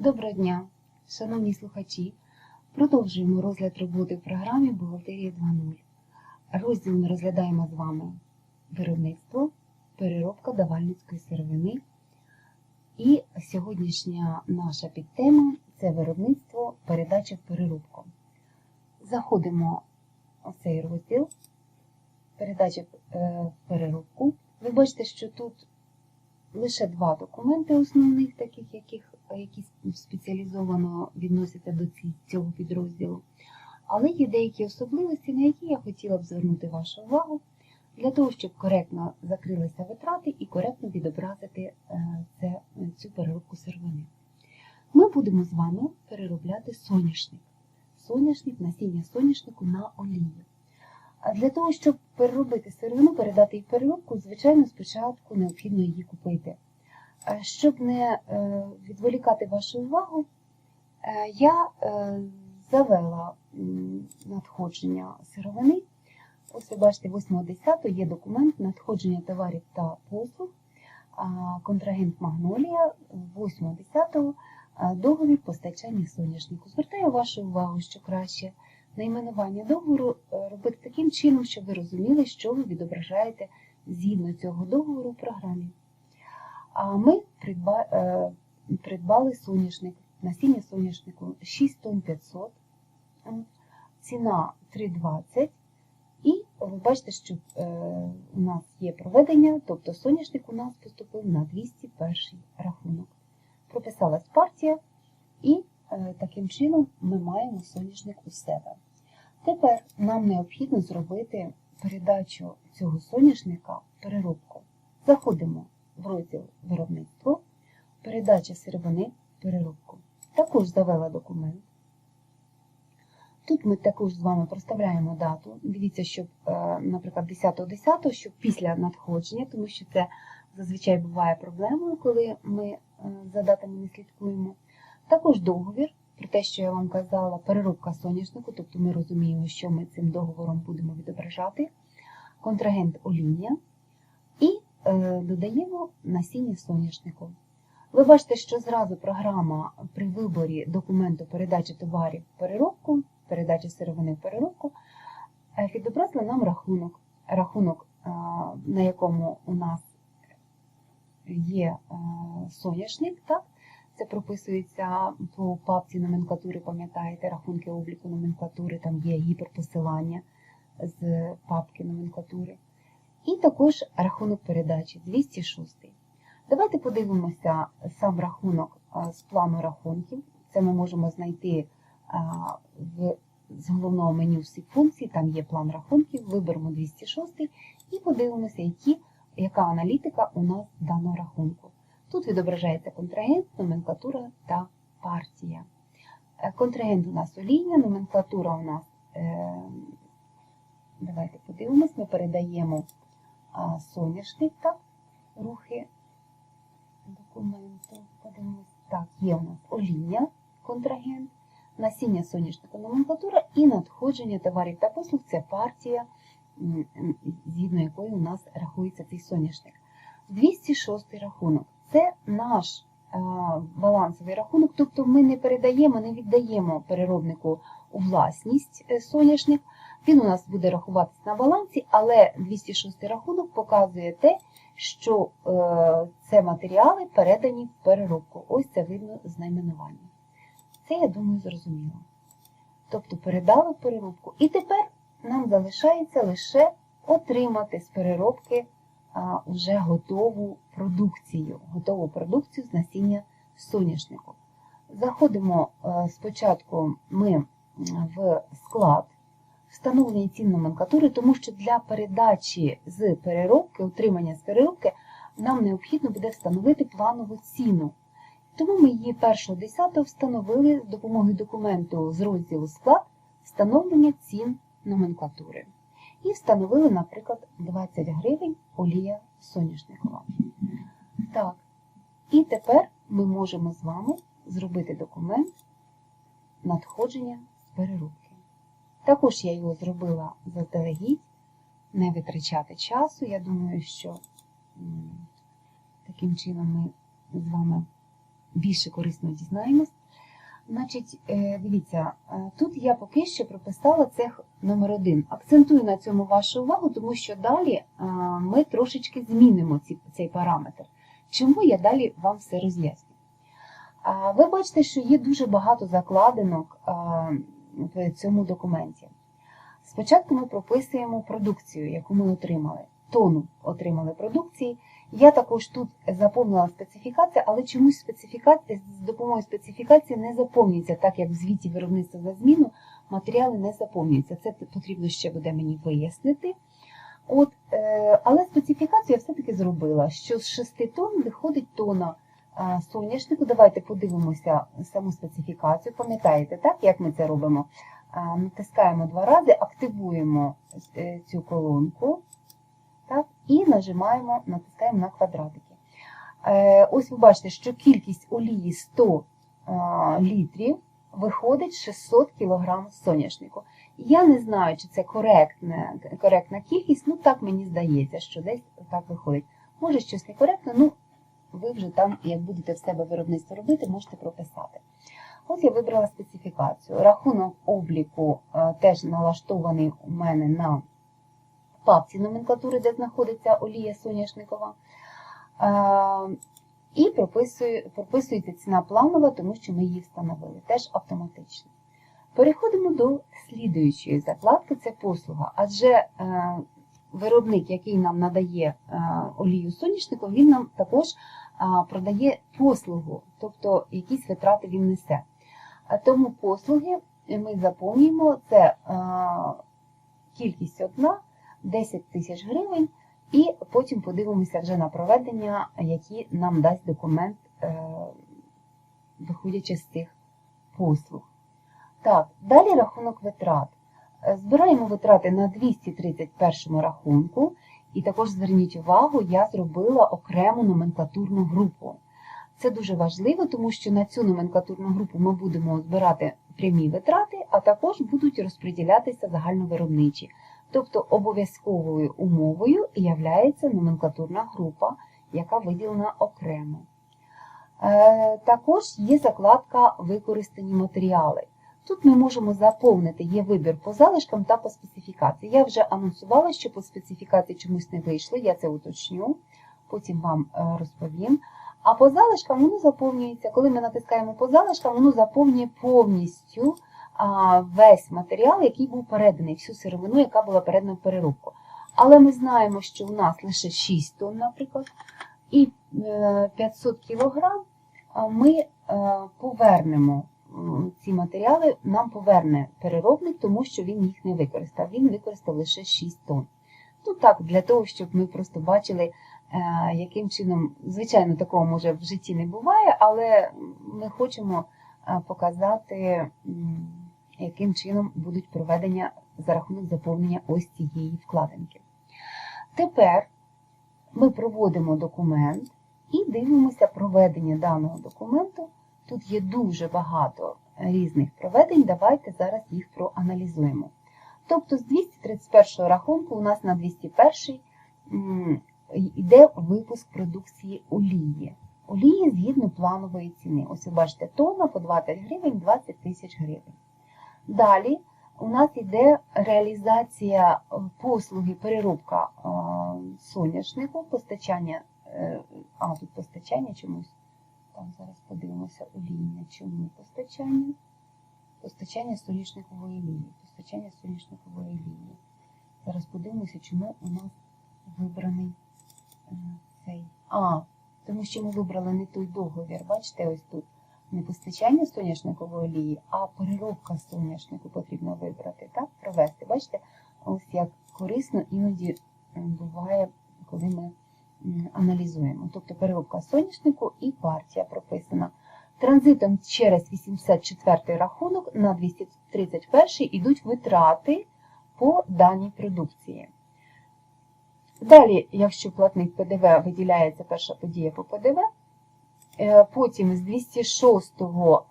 Доброго дня, шановні слухачі. Продовжуємо розгляд роботи в програмі Бухгалтерія 2.0. Розділ ми розглядаємо з вами виробництво, переробка давальницької сировини. І сьогоднішня наша підтема це виробництво, передача в переробку. Заходимо в цей розділ, передача е, в переробку. Ви бачите, що тут лише два документи основних, таких, яких, які спеціалізовано відносяться до цього підрозділу. Але є деякі особливості, на які я хотіла б звернути вашу увагу, для того, щоб коректно закрилися витрати і коректно відобразити е, це, цю переробку сировини. Ми будемо з вами переробляти соняшник. Соняшник, насіння соняшнику на олію. А для того, щоб переробити сировину, передати її переробку, звичайно, спочатку необхідно її купити. Щоб не е, відволікати вашу увагу, е, я е, завела надходження сировини. Ось ви бачите, 8.10 є документ надходження товарів та послуг, контрагент Магнолія, 8.10 а, договір постачання соняшнику. Звертаю вашу увагу, що краще найменування договору е, робити таким чином, щоб ви розуміли, що ви відображаєте згідно цього договору в програмі. А ми е, придбали соняшник, насіння соняшнику 6 тонн 500, ціна 3,20. І ви бачите, що е, у нас є проведення, тобто соняшник у нас поступив на 201 рахунок. Прописалась партія, і таким чином ми маємо соняшник у себе. Тепер нам необхідно зробити передачу цього соняшника в переробку. Заходимо в розділ виробництво, передача сировини в переробку. Також завела документ. Тут ми також з вами проставляємо дату. Дивіться, щоб, е, наприклад, 10.10, щоб після надходження, тому що це зазвичай буває проблемою, коли ми е, за датами не слідкуємо. Також договір, про те, що я вам казала, переробка соняшнику, тобто ми розуміємо, що ми цим договором будемо відображати, контрагент оління і е, додаємо насіння соняшнику. Ви бачите, що зразу програма при виборі документу передачі товарів в переробку, передачі сировини в переробку, е, відобразила нам рахунок, рахунок, е, на якому у нас є е, соняшник, так? Це прописується по папці номенклатури, пам'ятаєте, рахунки обліку номенклатури, там є гіперпосилання з папки номенклатури. І також рахунок передачі 206. Давайте подивимося сам рахунок з плану рахунків. Це ми можемо знайти в, з головного меню всіх функцій, там є план рахунків, виберемо 206 і подивимося, які, яка аналітика у нас даного рахунку. Тут відображається контрагент, номенклатура та партія. Е, Контрагент у нас олійня, номенклатура у нас, е, давайте подивимось, ми передаємо соняшник, так, рухи документу. Подивимось. Так, є у нас оління, контрагент, насіння соняшника номенклатура і надходження товарів та послуг це партія, згідно якої у нас рахується цей соняшник. 206 рахунок це наш е, балансовий рахунок, тобто ми не передаємо, не віддаємо переробнику у власність е, соняшник. Він у нас буде рахуватися на балансі, але 206 рахунок показує те, що е, це матеріали передані в переробку. Ось це видно з найменування. Це, я думаю, зрозуміло. Тобто передали в переробку. І тепер нам залишається лише отримати з переробки вже готову продукцію, готову продукцію з насіння соняшнику. Заходимо е, спочатку ми в склад встановлення цін номенклатури, тому що для передачі з переробки, утримання з переробки, нам необхідно буде встановити планову ціну. Тому ми її 1.10 встановили з допомогою документу з розділу склад встановлення цін номенклатури. І встановили, наприклад, 20 гривень олія соняшникова. Так, і тепер ми можемо з вами зробити документ надходження з переробки. Також я його зробила заздалегідь, не витрачати часу. Я думаю, що таким чином ми з вами більше корисно дізнаємось. Значить, е, дивіться, е, тут я поки що прописала цех номер один. Акцентую на цьому вашу увагу, тому що далі е, ми трошечки змінимо цей параметр. Чому я далі вам все роз'ясню? Ви бачите, що є дуже багато закладинок в цьому документі. Спочатку ми прописуємо продукцію, яку ми отримали. Тону отримали продукції. Я також тут заповнила специфікацію, але чомусь специфікація з допомогою специфікації не заповнюється, так як в звіті виробництва за зміну матеріали не заповнюються. Це потрібно ще буде мені вияснити. От, е, але специфікацію я все-таки зробила, що з 6 тонн виходить тона а, соняшнику. Давайте подивимося саму специфікацію. Пам'ятаєте, так, як ми це робимо? А, Натискаємо два рази, активуємо е, цю колонку і нажимаємо, натискаємо на квадратики. Е, Ось ви бачите, що кількість олії 100 літрів виходить 600 кг соняшнику. Я не знаю, чи це коректна, коректна кількість, ну так мені здається, що десь так виходить. Може, щось некоректно, ну ви вже там, як будете в себе виробництво робити, можете прописати. Ось я вибрала специфікацію. Рахунок обліку е, теж налаштований у мене на папці номенклатури, де знаходиться олія соняшникова. Е, І прописується ціна планова, тому що ми її встановили, теж автоматично. Переходимо до слідуючої закладки це послуга. Адже е, виробник, який нам надає е, олію соняшнику, він нам також продає послугу, тобто якісь витрати він несе. Тому послуги ми заповнюємо це кількість одна, 10 тисяч гривень, і потім подивимося вже на проведення, які нам дасть документ, е, виходячи з цих послуг. Так, далі рахунок витрат. Е, Збираємо витрати на 231 рахунку, і також зверніть увагу, я зробила окрему номенклатурну групу. Це дуже важливо, тому що на цю номенклатурну групу ми будемо збирати прямі витрати, а також будуть розподілятися загальновиробничі. Тобто обов'язковою умовою є номенклатурна група, яка виділена окремо. Е, Також є закладка Використані матеріали. Тут ми можемо заповнити, є вибір по залишкам та по специфікації. Я вже анонсувала, що по специфікації чомусь не вийшло, я це уточню, потім вам е, розповім. А по залишкам воно заповнюється. Коли ми натискаємо по залишкам, воно заповнює повністю весь матеріал, який був переданий, всю сировину, яка була передана в переробку. Але ми знаємо, що у нас лише 6 тонн, наприклад, і е, 500 кілограм ми е, повернемо ці матеріали, нам поверне переробник, тому що він їх не використав. Він використав лише 6 тонн. Ну так, для того, щоб ми просто бачили, е, яким чином, звичайно, такого може в житті не буває, але ми хочемо е, показати, яким чином будуть проведення за рахунок заповнення ось цієї вкладинки. Тепер ми проводимо документ і дивимося проведення даного документу. Тут є дуже багато різних проведень, давайте зараз їх проаналізуємо. Тобто з 231 рахунку у нас на 201 йде випуск продукції олії. Олії згідно планової ціни. Ось ви бачите, тонна по 20 гривень 20 тисяч гривень. Далі у нас йде реалізація е, послуги переробка е, соняшнику, постачання, е, а тут постачання чомусь. Там зараз подивимося олійне, чому постачання. Постачання соняшникової олії. Постачання соняшникової олії. Зараз подивимося, чому у нас вибраний цей. А, тому що ми вибрали не той договір. Бачите, ось тут не постачання соняшникової олії, а переробка соняшнику потрібно вибрати, так? Провести. Бачите, ось як корисно іноді е, буває, коли ми аналізуємо. Тобто переробка соняшнику і партія прописана. Транзитом через 84 рахунок на 231 йдуть витрати по даній продукції. Далі, якщо платник ПДВ виділяється перша подія по ПДВ, потім з 206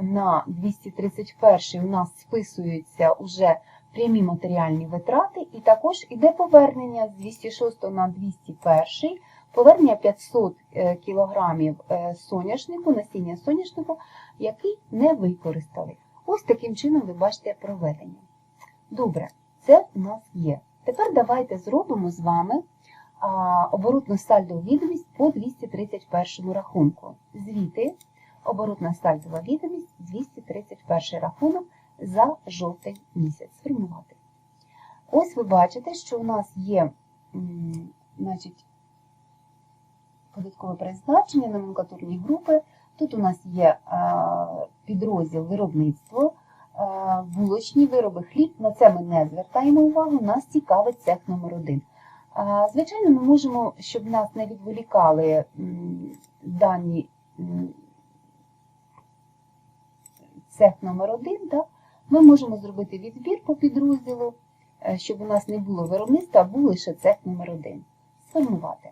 на 231 у нас списуються уже прямі матеріальні витрати, і також іде повернення з 206 на 201 Повернення 500 е, кілограмів е, соняшнику, насіння соняшнику, який не використали. Ось таким чином ви бачите проведення. Добре, це у нас є. Тепер давайте зробимо з вами а, оборотну сальдову відомість по 231 рахунку. Звіти оборотна сальдова відомість 231 рахунок за жовтий місяць. Сформувати. Ось ви бачите, що у нас є значить, податкове призначення, номенклатурні групи. Тут у нас є підрозділ виробництво, булочні вироби, хліб. На це ми не звертаємо увагу, нас цікавить цех номер 1 А, Звичайно, ми можемо, щоб нас не відволікали дані цех номер 1 так, ми можемо зробити відбір по підрозділу, е, щоб у нас не було виробництва, а був лише цех номер 1 Сформувати.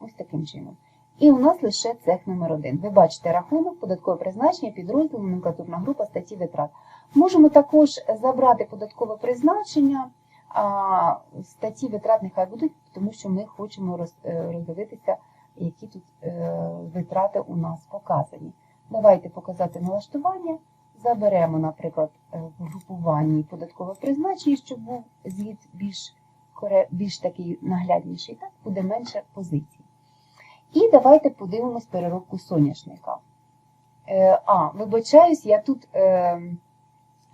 Ось таким чином. І у нас лише цех номер 1 Ви бачите рахунок, податкове призначення, підрозділ, номенклатурна група, статті витрат. Можемо також забрати податкове призначення, а статті витрат нехай будуть, тому що ми хочемо е, роздивитися, які тут е, витрати у нас показані. Давайте показати налаштування. Заберемо, наприклад, е, в групуванні податкове призначення, щоб був звіт більш, більш такий наглядніший, так буде менше позицій. І давайте подивимось переробку соняшника. А, вибачаюсь, я тут е,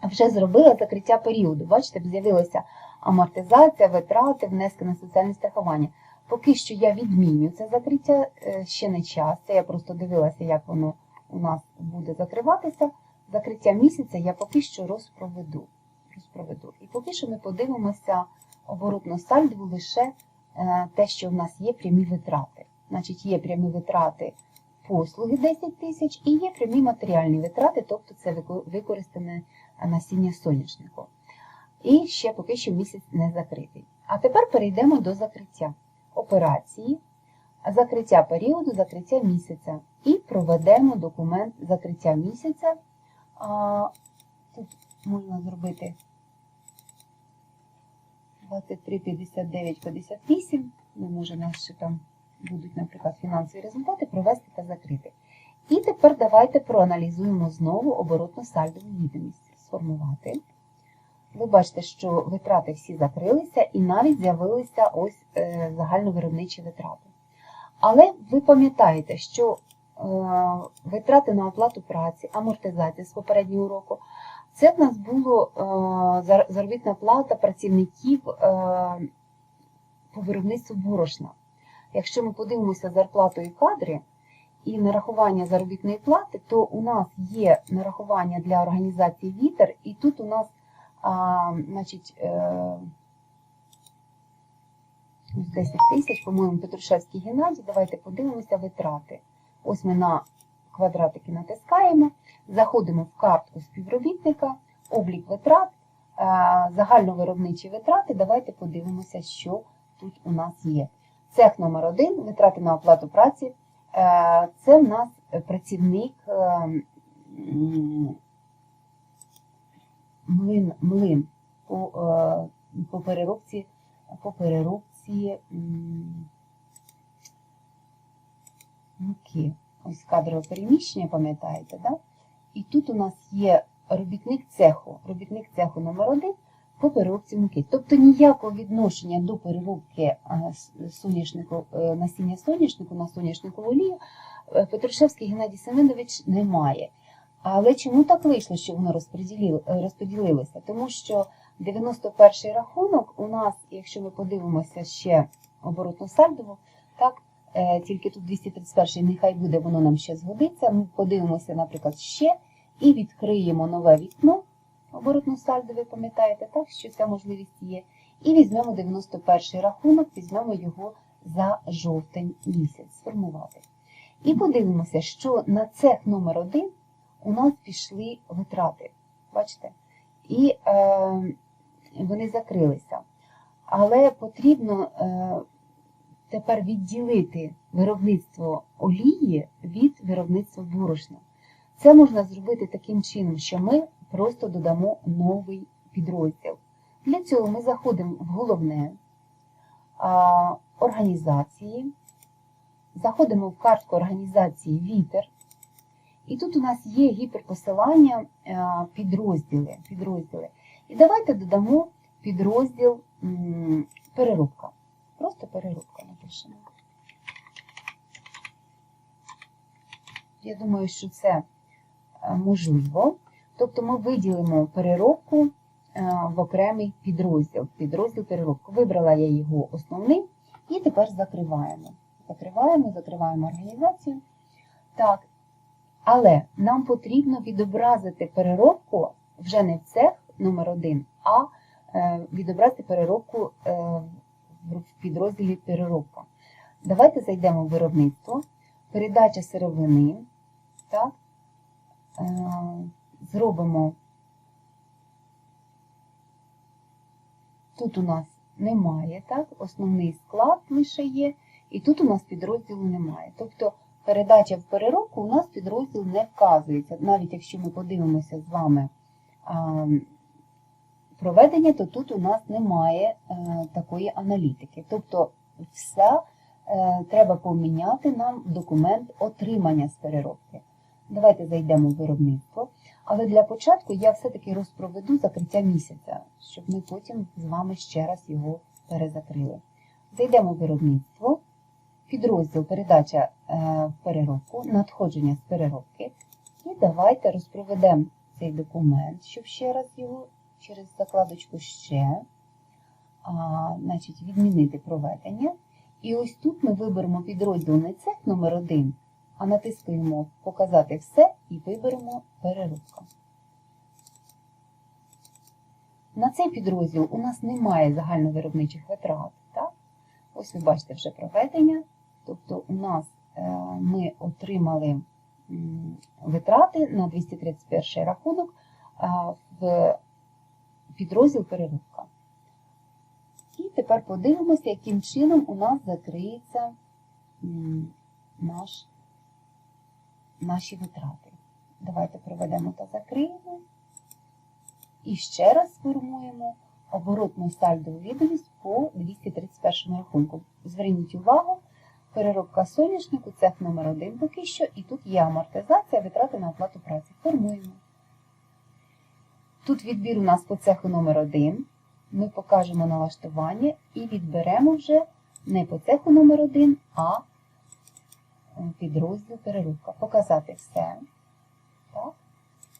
вже зробила закриття періоду. Бачите, з'явилася амортизація, витрати, внески на соціальне страхування. Поки що я відміню це закриття, е, ще не час. Це я просто дивилася, як воно у нас буде закриватися. Закриття місяця я поки що розпроведу. розпроведу. І поки що ми подивимося оборотну сальдову лише е, те, що в нас є прямі витрати. Значить, є прямі витрати послуги 10 тисяч і є прямі матеріальні витрати, тобто це використане насіння соняшнику. І ще поки що місяць не закритий. А тепер перейдемо до закриття операції, закриття періоду, закриття місяця. І проведемо документ закриття місяця. Тут можна зробити 23, 59, 58. Не може нас ще там будуть, наприклад, фінансові результати провести та закрити. І тепер давайте проаналізуємо знову оборотну сальдову відомість. Сформувати. Ви бачите, що витрати всі закрилися і навіть з'явилися ось е, загальновиробничі витрати. Але ви пам'ятаєте, що е, витрати на оплату праці, амортизація з попереднього року, це в нас було е, заробітна плата працівників по виробництву борошна. Якщо ми подивимося зарплату і кадри і нарахування заробітної плати, то у нас є нарахування для організації вітер, і тут у нас а, значить, е, 10 тисяч, по-моєму, Петрушевський Геннадій. Давайте подивимося витрати. Ось ми на квадратики натискаємо, заходимо в картку співробітника, облік витрат, е, загальновиробничі витрати. Давайте подивимося, що тут у нас є. Цех номер 1 витрати на оплату праці. Е, Це в нас працівник е, м, млин, млин по, е, по переробці, по переробці муки. Ось кадрове переміщення, пам'ятаєте, да? І тут у нас є робітник цеху, робітник цеху номер 1 по переробці муки. Тобто ніякого відношення до переробки е, соняшнику, е, насіння соняшнику на соняшникову олію Петрушевський Геннадій Семенович не має. Але чому так вийшло, що воно е, розподілилося? Тому що 91 рахунок у нас, якщо ми подивимося ще оборотну сальдову, так, е, тільки тут 231-й, нехай буде, воно нам ще згодиться. Ми подивимося, наприклад, ще і відкриємо нове вікно оборотну сальдо, ви пам'ятаєте, так, що ця можливість є. І візьмемо 91-й рахунок, візьмемо його за жовтень місяць, сформувати. І подивимося, що на цех номер 1 у нас пішли витрати. Бачите? І е, вони закрилися. Але потрібно е, тепер відділити виробництво олії від виробництва борошна. Це можна зробити таким чином, що ми просто додамо новий підрозділ. Для цього ми заходимо в головне організації, заходимо в картку організації Вітер. І тут у нас є гіперпосилання е, підрозділи. підрозділи. І давайте додамо підрозділ переробка. Просто переробка напишемо. Я думаю, що це е, можливо. Тобто ми виділимо переробку е, в окремий підрозділ. Підрозділ переробки. Вибрала я його основний і тепер закриваємо. Закриваємо, закриваємо організацію. Так. Але нам потрібно відобразити переробку вже не в цех номер 1 а е, відобразити переробку е, в підрозділі переробка. Давайте зайдемо в виробництво, передача сировини. Так? Е, Зробимо. Тут у нас немає, так? Основний склад лише є, і тут у нас підрозділу немає. Тобто передача в переробку у нас підрозділ не вказується. Навіть якщо ми подивимося з вами проведення, то тут у нас немає а, такої аналітики. Тобто, все е, треба поміняти нам документ отримання з переробки. Давайте зайдемо в виробництво. Але для початку я все-таки розпроведу закриття місяця, щоб ми потім з вами ще раз його перезакрили. Зайдемо в виробництво, підрозділ передача е, в переробку, надходження з переробки. І давайте розпроведемо цей документ, щоб ще раз його через закладочку ще, а, значить, відмінити проведення. І ось тут ми виберемо підрозділ не цех номер 1 а натискаємо Показати все і виберемо переробка. На цей підрозділ у нас немає загальновиробничих витрат. Так? Ось ви бачите вже проведення. Тобто у нас е, ми отримали витрати на 231 рахунок в підрозділ переробка. І тепер подивимося, яким чином у нас закриється наш наші витрати. Давайте проведемо та закриємо. І ще раз сформуємо оборотну сальдову відомість по 231 рахунку. Зверніть увагу, переробка соняшнику, цех номер 1 поки що, і тут є амортизація, витрати на оплату праці. Формуємо. Тут відбір у нас по цеху номер 1 Ми покажемо налаштування і відберемо вже не по цеху номер 1 а підрозділ переробка. Показати все. Так,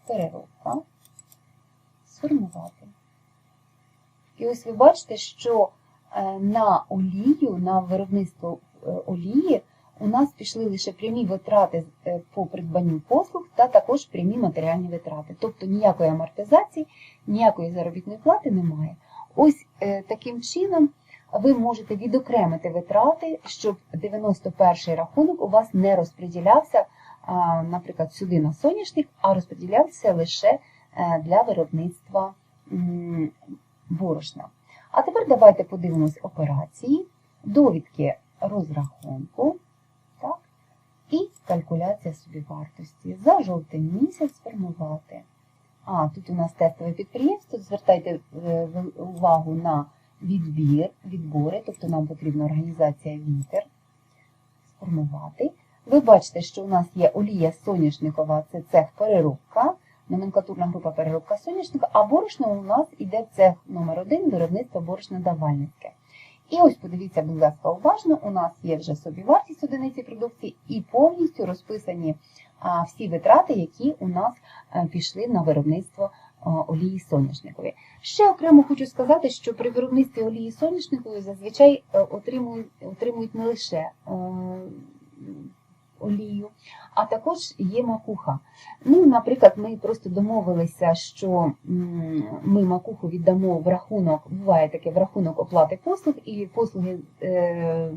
переробка. Сформувати. І ось ви бачите, що е, на олію, на виробництво олії у нас пішли лише прямі витрати е, по придбанню послуг та також прямі матеріальні витрати. Тобто ніякої амортизації, ніякої заробітної плати немає. Ось таким чином ви можете відокремити витрати, щоб 91-й рахунок у вас не розподілявся, наприклад, сюди на соняшник, а розподілявся лише е, для виробництва борошна. А тепер давайте подивимось операції, довідки розрахунку так, і калькуляція собівартості. За жовтень місяць сформувати. А, тут у нас тестове підприємство. Звертайте е, увагу на відбір, відбори, тобто нам потрібна організація вітер, сформувати. Ви бачите, що у нас є олія соняшникова, це цех переробка, номенклатурна група переробка соняшника, а борошно у нас іде цех номер 1 виробництво борошна давальницьке. І ось подивіться, будь ласка, уважно, у нас є вже собівартість одиниці продукції і повністю розписані всі витрати, які у нас е, пішли на виробництво олії соняшникової. Ще окремо хочу сказати, що при виробництві олії соняшникової зазвичай е, отримують, отримують не лише е, олію, а також є макуха. Ну, Наприклад, ми просто домовилися, що ми макуху віддамо в рахунок, буває таке в рахунок оплати послуг, і послуги, е,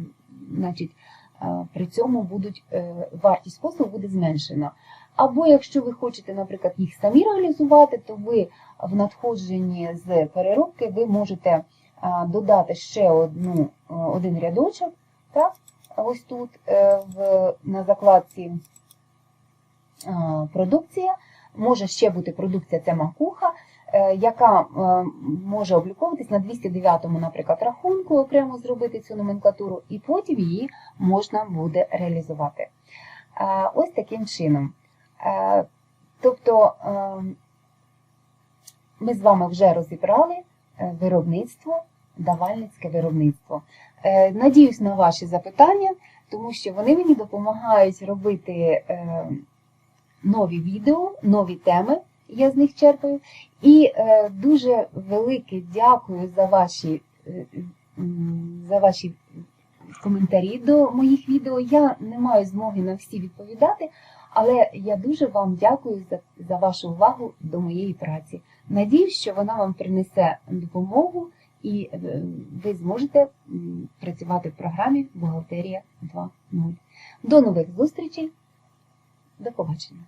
значить, при цьому будуть, вартість послуг буде зменшена. Або якщо ви хочете, наприклад, їх самі реалізувати, то ви в надходженні з переробки ви можете додати ще одну, один рядочок. Так? Ось тут е, в, на закладці продукція. Може ще бути продукція це макуха. е, яка е, може обліковуватись на 209-му, наприклад, рахунку, окремо зробити цю номенклатуру, і потім її можна буде реалізувати. Е, Ось таким чином. Е, Тобто е, ми з вами вже розібрали е, виробництво, давальницьке виробництво. Е, Надіюсь на ваші запитання, тому що вони мені допомагають робити е, нові відео, нові теми. Я з них черпаю. І е, дуже велике дякую за ваші, за ваші коментарі до моїх відео. Я не маю змоги на всі відповідати, але я дуже вам дякую за, за вашу увагу до моєї праці. Надіюсь, що вона вам принесе допомогу і е, ви зможете працювати в програмі Бухгалтерія 2.0. До нових зустрічей. До побачення.